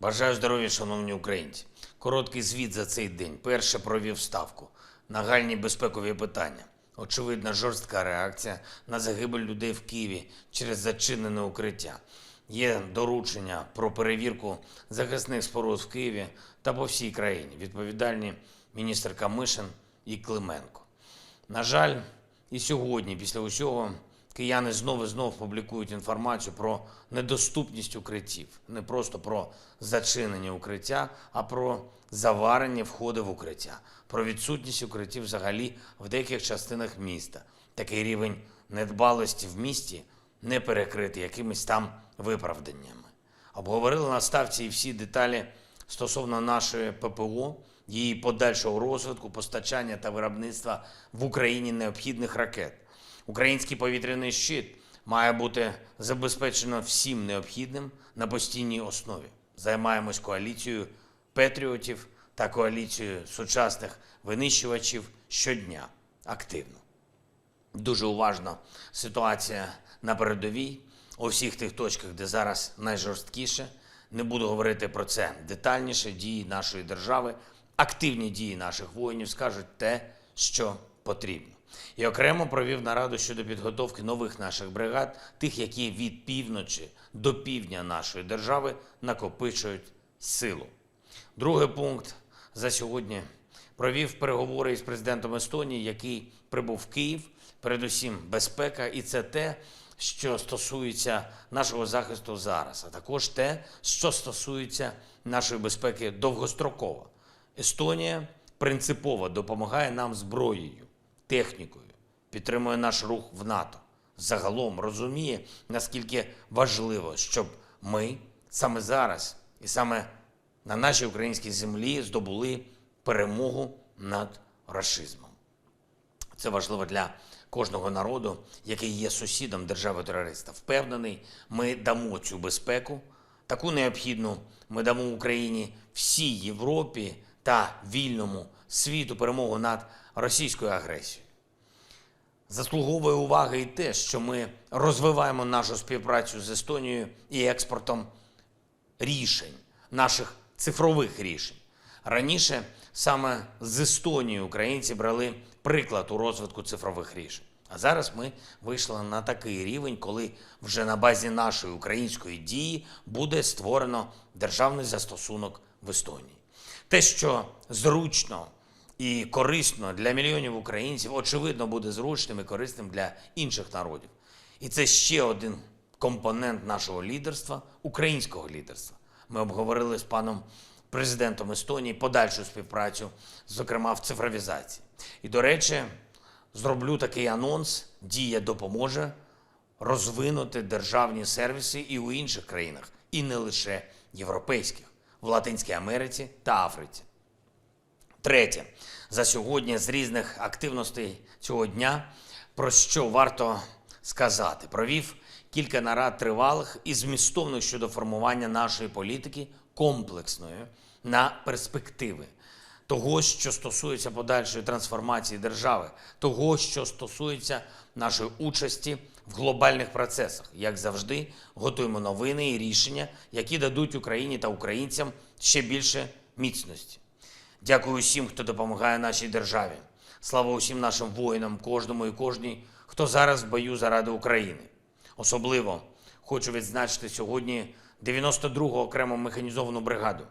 Бажаю здоров'я, шановні українці. Короткий звіт за цей день. Перше провів ставку. Нагальні безпекові питання. Очевидна жорстка реакція на загибель людей в Києві через зачинене укриття. Є доручення про перевірку захисних споруд в Києві та по всій країні. Відповідальні міністр Камишин і Клименко. На жаль, і сьогодні, після усього, кияни знову і знову публікують інформацію про недоступність укриттів. Не просто про зачинення укриття, а про заварені входи в укриття, про відсутність укриттів взагалі в деяких частинах міста. Такий рівень недбалості в місті не перекритий якимись там виправданнями. Обговорили на ставці і всі деталі стосовно нашої ППО, її подальшого розвитку, постачання та виробництва в Україні необхідних ракет. Український повітряний щит має бути забезпечено всім необхідним на постійній основі. Займаємось коаліцією патріотів та коаліцією сучасних винищувачів щодня активно. Дуже уважно ситуація на передовій у всіх тих точках, де зараз найжорсткіше. Не буду говорити про це детальніше. Дії нашої держави, активні дії наших воїнів скажуть те, що потрібно. І окремо провів нараду щодо підготовки нових наших бригад, тих, які від півночі до півдня нашої держави накопичують силу. Другий пункт за сьогодні провів переговори із президентом Естонії, який прибув в Київ. Передусім, безпека, і це те, що стосується нашого захисту зараз, а також те, що стосується нашої безпеки довгостроково. Естонія принципово допомагає нам зброєю, технікою, підтримує наш рух в НАТО. Загалом розуміє, наскільки важливо, щоб ми саме зараз і саме на нашій українській землі здобули перемогу над рашизмом. Це важливо для кожного народу, який є сусідом держави-терориста. Впевнений, ми дамо цю безпеку, таку необхідну ми дамо Україні всій Європі та вільному світу перемогу над російською агресією. Заслуговує уваги і те, що ми розвиваємо нашу співпрацю з Естонією і експортом рішень, наших цифрових рішень. Раніше саме з Естонії українці брали приклад у розвитку цифрових рішень. А зараз ми вийшли на такий рівень, коли вже на базі нашої української дії буде створено державний застосунок в Естонії. Те, що зручно і корисно для мільйонів українців, очевидно, буде зручним і корисним для інших народів. І це ще один компонент нашого лідерства, українського лідерства. Ми обговорили з паном президентом Естонії подальшу співпрацю, зокрема в цифровізації. І, до речі, зроблю такий анонс: Дія допоможе розвинути державні сервіси і у інших країнах, і не лише європейських, в Латинській Америці та Африці. Третє, за сьогодні з різних активностей цього дня, про що варто сказати, провів кілька нарад тривалих і змістовних щодо формування нашої політики комплексної на перспективи. Того, що стосується подальшої трансформації держави, того, що стосується нашої участі в глобальних процесах, як завжди, готуємо новини і рішення, які дадуть Україні та українцям ще більше міцності. Дякую усім, хто допомагає нашій державі. Слава усім нашим воїнам, кожному і кожній, хто зараз в бою заради України. Особливо хочу відзначити сьогодні 92-го окрему механізовану бригаду.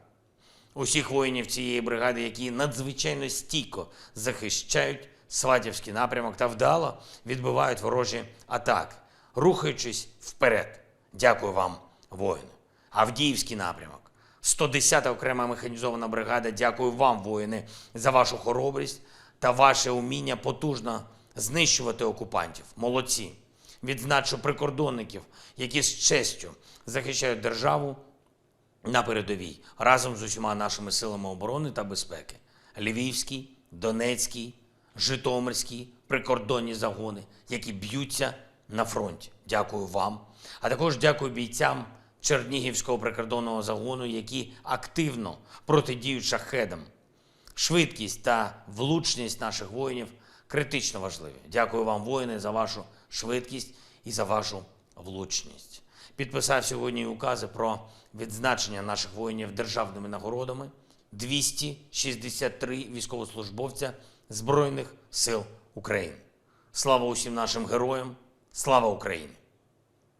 Усіх воїнів цієї бригади, які надзвичайно стійко захищають Сватівський напрямок та вдало відбивають ворожі атаки, рухаючись вперед. Дякую вам, воїни. Авдіївський напрямок. 110-та окрема механізована бригада. Дякую вам, воїни, за вашу хоробрість та ваше уміння потужно знищувати окупантів. Молодці. Відзначу прикордонників, які з честю захищають державу на передовій разом з усіма нашими силами оборони та безпеки. Львівський, Донецький, Житомирський прикордонні загони, які б'ються на фронті. Дякую вам. А також дякую бійцям Чернігівського прикордонного загону, які активно протидіють шахедам. Швидкість та влучність наших воїнів критично важливі. Дякую вам, воїни, за вашу швидкість і за вашу влучність. Підписав сьогодні укази про відзначення наших воїнів державними нагородами 263 військовослужбовця Збройних сил України. Слава усім нашим героям! Слава Україні!